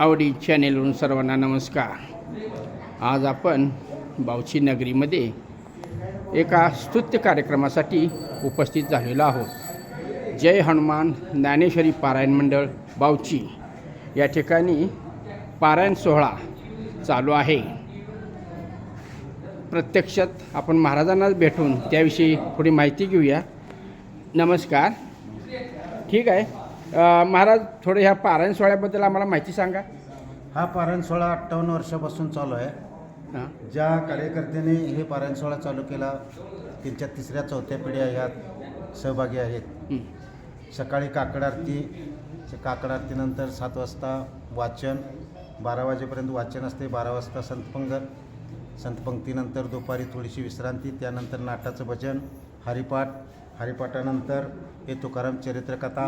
आवडी चॅनेलवरून सर्वांना नमस्कार. आज आपण बावची नगरीमध्ये एका स्तुत्य कार्यक्रमासाठी उपस्थित झालेलो आहोत. जय हनुमान ज्ञानेश्वरी पारायण मंडळ बावची. या ठिकाणी पारायण सोहळा चालू आहे. प्रत्यक्षात आपण महाराजांना भेटून त्याविषयी थोडी माहिती घेऊया. नमस्कार. ठीक आहे. महाराज थोडं ह्या पारायण सोहळ्याबद्दल आम्हाला माहिती सांगा. हा पारायण सोहळा अठ्ठावन्न वर्षापासून चालू आहे. ज्या कार्यकर्त्यांनी हे पारायण सोहळा चालू केला त्यांच्या तिसऱ्या चौथ्या पिढ्या ह्यात सहभागी आहेत. सकाळी काकड आरती काकड आरतीनंतर सात वाजता वाचन बारा वाजेपर्यंत वाचन असते बारा वाजता संतपंगत संतपंक्तीनंतर दुपारी थोडीशी विश्रांती त्यानंतर नाटाचं भजन हरिपाठ हरिपाठानंतर हे तुकाराम चरित्रकथा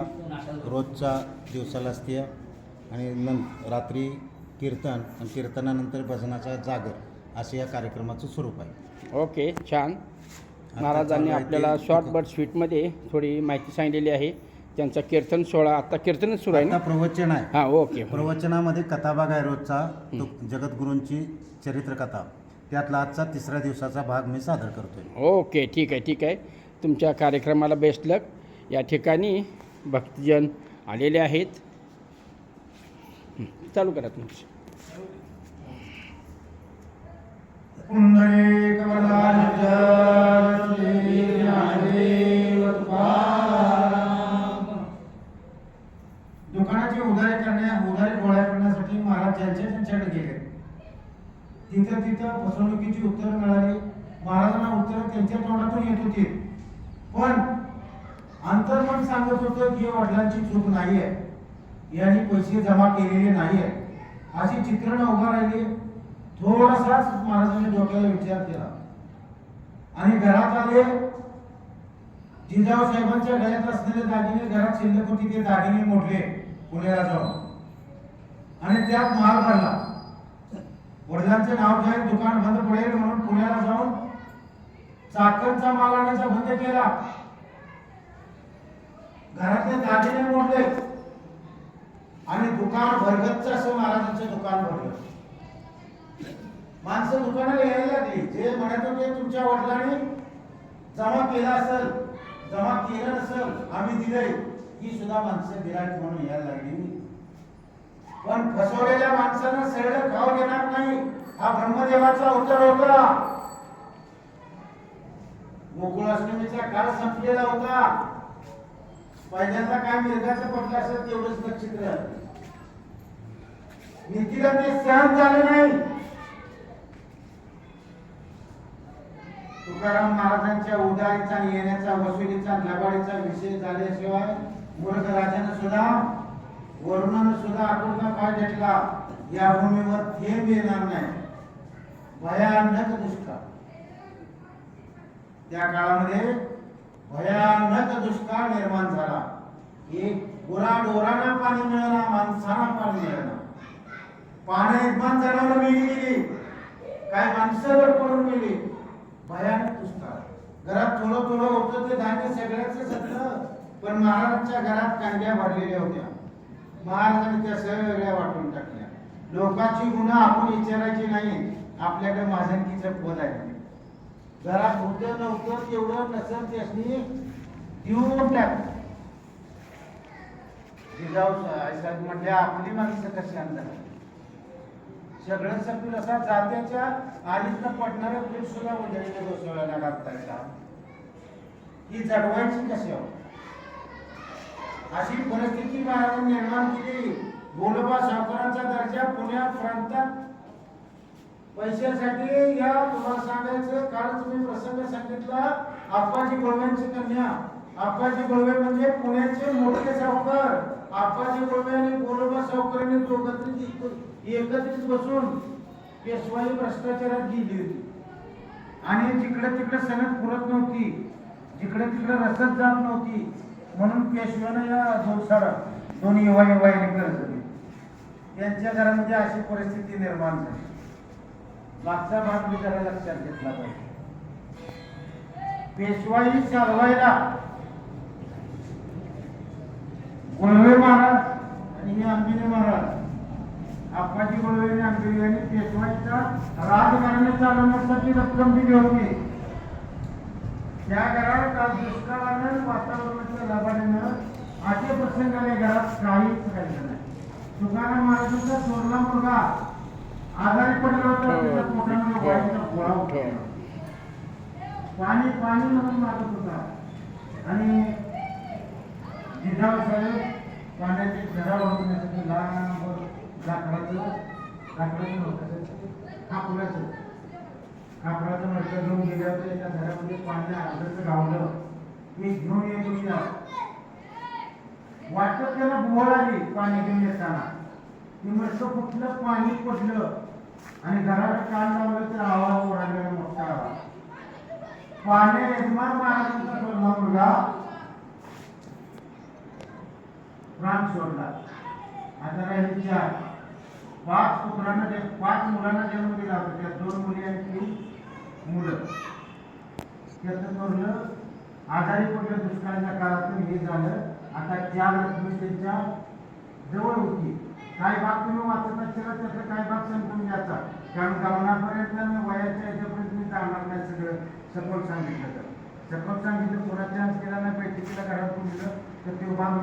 रोजचा दिवसाला असते आणि नं रात्री कीर्तन आणि कीर्तनानंतर भजनाचा जागर असे या कार्यक्रमाचं स्वरूप आहे. ओके छान. महाराजांनी आपल्याला शॉर्ट बट स्वीटमध्ये थोडी माहिती सांगितलेली आहे. त्यांचा कीर्तन सोहळा आता कीर्तनच सुरू आहे ना? प्रवचन आहे. हां ओके. प्रवचनामध्ये कथाभाग आहे रोजचा. जगद्गुरूंची चरित्रकथा. त्यातला आजचा तिसऱ्या दिवसाचा भाग मी सादर करतोय. ओके ठीक आहे ठीक आहे. तुमच्या कार्यक्रमाला बेस्ट लक या ठिकाणी भक्तजन आलेले आहेत. चालू करा तुमचे दुकानाची उधारी करण्या उधारी गोळा करण्यासाठी महाराज ज्यांच्या त्यांच्याकडे गेले. तिथं तिथं फसवणुकीची उत्तरं मिळाली. महाराजांना उत्तरं त्यांच्या तोंडातून येत होती. पण अंतर्मन सांगत होतं की वडिलांची चूक नाही आहे यांनी पैसे जमा केलेले नाही आहे अशी चित्रण उभा राहिली. थोडासाच महाराजांनी डोक्याला विचार केला. आणि घरात आले. जिजाऊ साहेबांच्या गळ्यात असलेले दागिने घरात शिल्लक होती ते दागिने मोडले पुण्याला जाऊन. आणि त्यात माल भरला वडिलांचे नाव घ्या दुकान बंद पडेल म्हणून पुण्याला जाऊन चाकणचा मालाण्याचा आणायचा बंद केला. घरातले दागिने मोडले. आणि दुकान भरगतच असं महाराजांचं दुकान भरलं. माणसं दुकानाला यायला लागली. जे म्हणत होते तुमच्या वडिलांनी जमा केला असेल जमा केलं नसेल आम्ही दिलंय. ही सुद्धा माणसं गिरायक म्हणून यायला लागली. पण फसवलेल्या माणसानं सरळ खाऊ घेणार नाही. हा ब्रह्मदेवाचा उत्तर होता. गोकुळाष्टमीचा काळ संपलेला होता. पहिल्यांदा काय मिरगाचं पडलं असेल तेवढंच नक्षत्र. नितीला ते सहन झालं नाही. तुकाराम महाराजांच्या उदारीचा येण्याचा वसुलीचा लबाडीचा विषय झाल्याशिवाय मूर्ख राजाने सुद्धा वरुणानं सुद्धा आकुलता पाय घेतला या भूमीवर थेंब येणार नाही. भयानक दुष्काळ. त्या काळामध्ये भयानक दुष्काळ निर्माण झाला. एक गुरा डोरांना पाणी मिळाला माणसांना पाणी मिळाला. पाणी निर्माण जनावर मिळली गेली. काय माणसं वर पडून गेली? भयानक दुष्काळ. घरात थोडं थोडं होतं ते धान्य सगळ्याच सगळं पण महाराजांच्या घरात कांद्या भरलेल्या होत्या. महाराजांनी त्या सगळ्या वाटून टाकल्या. लोकांची गुन्हा आपण विचारायची नाही. आपल्याकडे माझ्यांकीचं पद आहे जरा होतं नव्हतं तेवढं नसेल त्यासनी देऊन टाक. जिजाऊ साहेब म्हटले आपली माणसं कशी आणतात? सगळं सगळं असा जात्याच्या आधीतनं पडणारं पीठ सुद्धा उजळीने बसवल्याला लागताय का? ही जडवायची कशी हो? अशी परिस्थिती महाराजांनी निर्माण केली. गोलबा सावकारांचा दर्जा पुण्या प्रांतात पैशासाठी या तुम्हाला सांगायचं कालच मी प्रसंग सांगितला आप्पाजी गोव्यांची कन्या. आप्पाजी गोवे म्हणजे पुण्याचे मोठे सावकार. आप्पाजी गोवे आणि गोलबा सावकारांनी दोघांनी एकत्रित बसून पेशवाई भ्रष्टाचारात गेली होती. आणि जिकडे तिकडे सनद पुरत नव्हती जिकडे तिकडे रसद जात नव्हती म्हणून पेशव्यानं या जोडसारा दोन्ही युवा युवाईने कर्ज दिले त्यांच्या घरामध्ये अशी परिस्थिती निर्माण झाली. मागचा भाग मी जरा लक्षात घेतला पाहिजे. पेशवाई चालवायला. गुळवे महाराज आणि हे आंबिने महाराज. संभाजी गोळवे यांनी यांनी पेशवाईचा राजकारण चालवण्यासाठी रक्कम दिली होती. त्या घरात आज दुष्काळानं वातावरणाच्या लाभाने असे प्रसंगाने घरात काहीच राहिलं नाही. तुकाराम महाराजांचा सोडला मुलगा आजारी पडला होता त्याच्या पोटामध्ये वायूचा गोळा होता. पाणी पाणी म्हणून मागत होता. आणि जिजाऊ साहेब पाण्याची झरा वाढवण्यासाठी लांब लाकडाचं लाकडाचं नव्हतं कापडाचं कापडाचं मडकं घेऊन गेले होते. एका घरामध्ये पाणी अर्धच गावलं. मी घेऊन येत होत्या. वाटत त्याला बोळ आली पाणी घेऊन येताना. ते मडकं फुटलं पाणी पडलं? आणि घरात कान लावलं तर आवाज ओरडलेला मोठा. आवाज पाण्या यजमान महाराजांचा सोडला मुलगा. प्राण सोडला. आता राहिले विचार? पाच पुत्रांना जे पाच मुलांना जन्म दिला होता. त्या दोन मुली आणि तीन मुलं. त्याचं सोडलं आजारी पडलं दुष्काळाच्या काळातून हे झालं. आता चार लक्ष्मी त्यांच्या जवळ होती काही भाग तुम्ही वाचत असताना त्यातला काही भाग समजून घ्यायचा? कारण गमनापर्यंत मी वयाच्या याच्यापर्यंत मी जाणार नाही सगळं. सपोर्ट सांगितलं तर. सपोर्ट सांगितलं कोणाच्या केला नाही बैठकीला घरात दिलं तर ते भाग